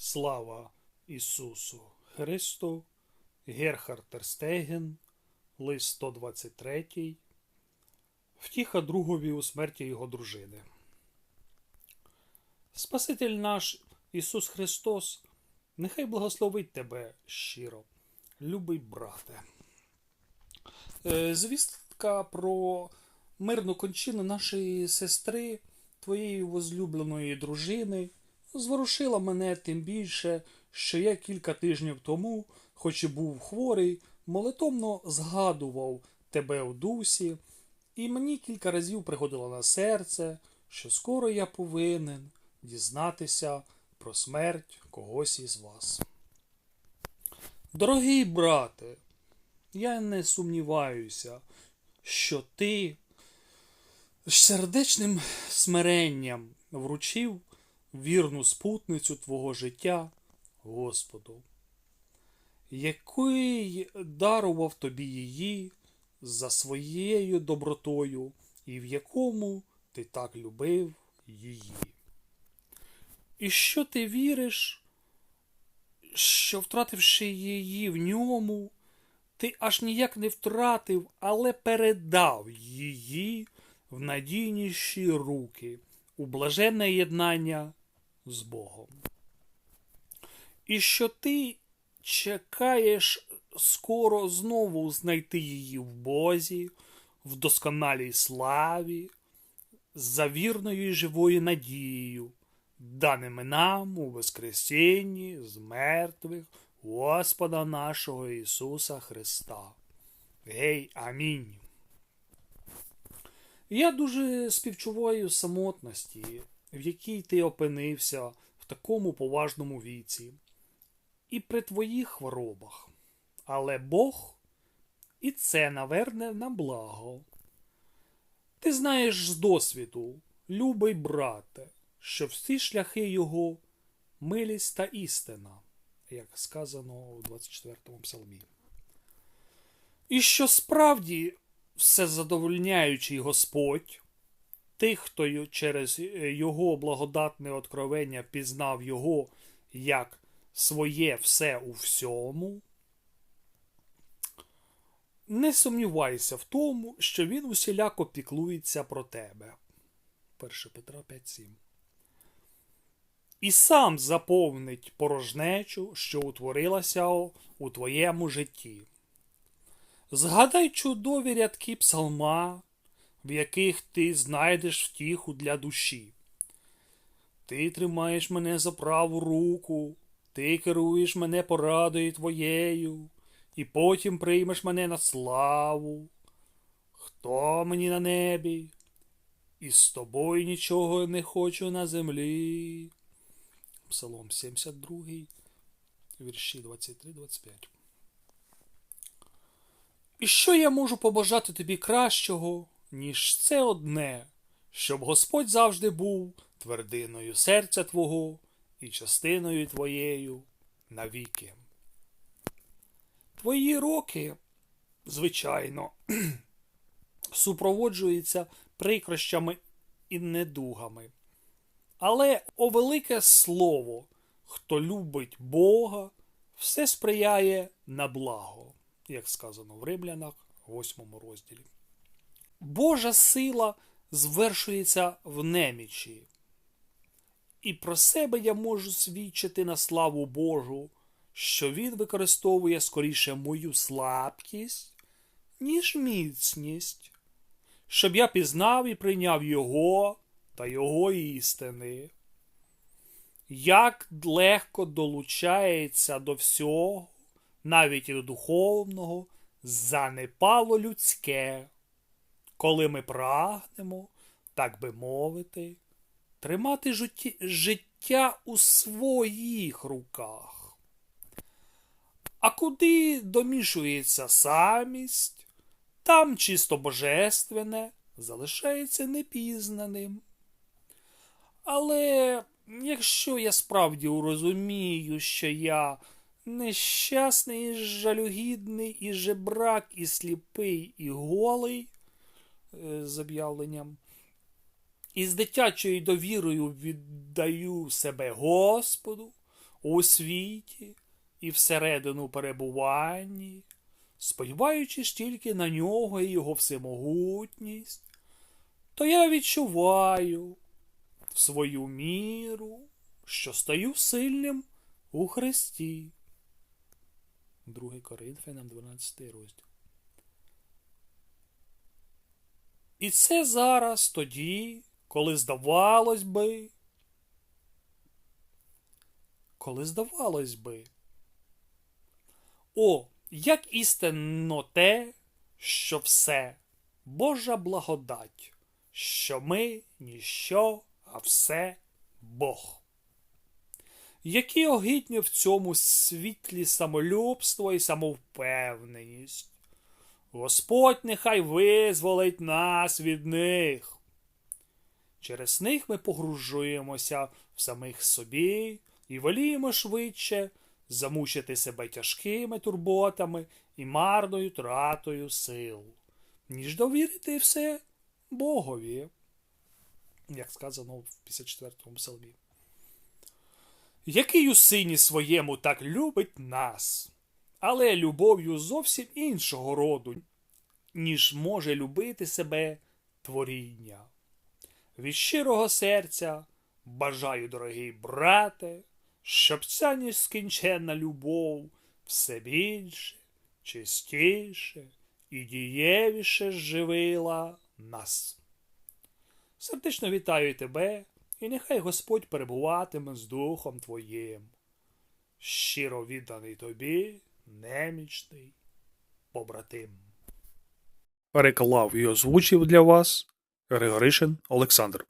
Слава Ісусу Христу, Герхард Терстеген, лист 123, втіха другові у смерті його дружини. Спаситель наш Ісус Христос, нехай благословить тебе щиро, любий брате. Е, Звістка про мирну кончину нашої сестри, твоєї возлюбленої дружини, зворушила мене тим більше, що я кілька тижнів тому, хоч і був хворий, молитовно згадував тебе у дусі, і мені кілька разів приходило на серце, що скоро я повинен дізнатися про смерть когось із вас. Дорогий брате, я не сумніваюся, що ти з сердечним смиренням вручив вірну спутницю твого життя Господу, який дарував тобі її за своєю добротою, і в якому ти так любив її. І що ти віриш, що, втративши її в ньому, ти аж ніяк не втратив, але передав її в надійніші руки, у блаженне єднання з Богом. І що ти чекаєш скоро знову знайти її в Бозі, в досконалій славі, за вірною і живою надією, даними нам у Воскресінні з мертвих Господа нашого Ісуса Христа. Гей, амінь. Я дуже співчуваю самотності, в якій ти опинився в такому поважному віці, і при твоїх хворобах. Але Бог і це наверне на благо. Ти знаєш з досвіду, любий брате, що всі шляхи його милість та істина, як сказано у 24-му псалмі. І що справді всезадовольняючий Господь, тих, хто через його благодатне откровення пізнав його як своє все у всьому, не сумнівайся в тому, що він усіляко піклується про тебе. 1 Петра 5.7 І сам заповнить порожнечу, що утворилася у твоєму житті. Згадай чудові рядки псалма, в яких ти знайдеш втіху для душі. Ти тримаєш мене за праву руку, ти керуєш мене порадою твоєю, і потім приймеш мене на славу. Хто мені на небі? І з тобою нічого не хочу на землі. Псалом 72, вірші 23-25. І що я можу побажати тобі кращого, ніж це одне, щоб Господь завжди був твердиною серця Твого і частиною Твоєю навіки. Твої роки, звичайно, супроводжуються прикрощами і недугами. Але, о велике слово, хто любить Бога, все сприяє на благо як сказано в Римлянах, 8 розділі. Божа сила звершується в немічі. І про себе я можу свідчити на славу Божу, що Він використовує скоріше мою слабкість, ніж міцність, щоб я пізнав і прийняв Його та Його істини. Як легко долучається до всього навіть і до духовного, занепало людське, коли ми прагнемо, так би мовити, тримати життя у своїх руках. А куди домішується самість, там чисто божественне залишається непізнаним. Але якщо я справді урозумію, що я Нещасний, і жалюгідний, і жебрак, і сліпий, і голий з об'явленням. І з дитячою довірою віддаю себе Господу, у світі і всередину перебуванні, сподіваючись тільки на нього і його всемогутність, то я відчуваю свою міру, що стаю сильним у Христі. 2 Коринфянам 12 розділ. І це зараз тоді, коли здавалось би, коли здавалось би. О, як істинно те, що все Божа благодать, що ми ніщо, а все Бог. Які огидні в цьому світлі самолюбство і самовпевненість. Господь нехай визволить нас від них. Через них ми погружуємося в самих собі і воліємо швидше замучити себе тяжкими турботами і марною тратою сил, ніж довірити все Богові, як сказано в 54-му псалмі. Який у сині своєму так любить нас, але любов'ю зовсім іншого роду, ніж може любити себе творіння. Від щирого серця бажаю, дорогий брате, щоб ця нескінченна любов все більше, чистіше і дієвіше живила нас. Сердечно вітаю тебе, і нехай Господь перебуватиме з Духом Твоїм. Щиро відданий тобі, немічний побратим. Переклав і озвучив для вас Григоришин Олександр.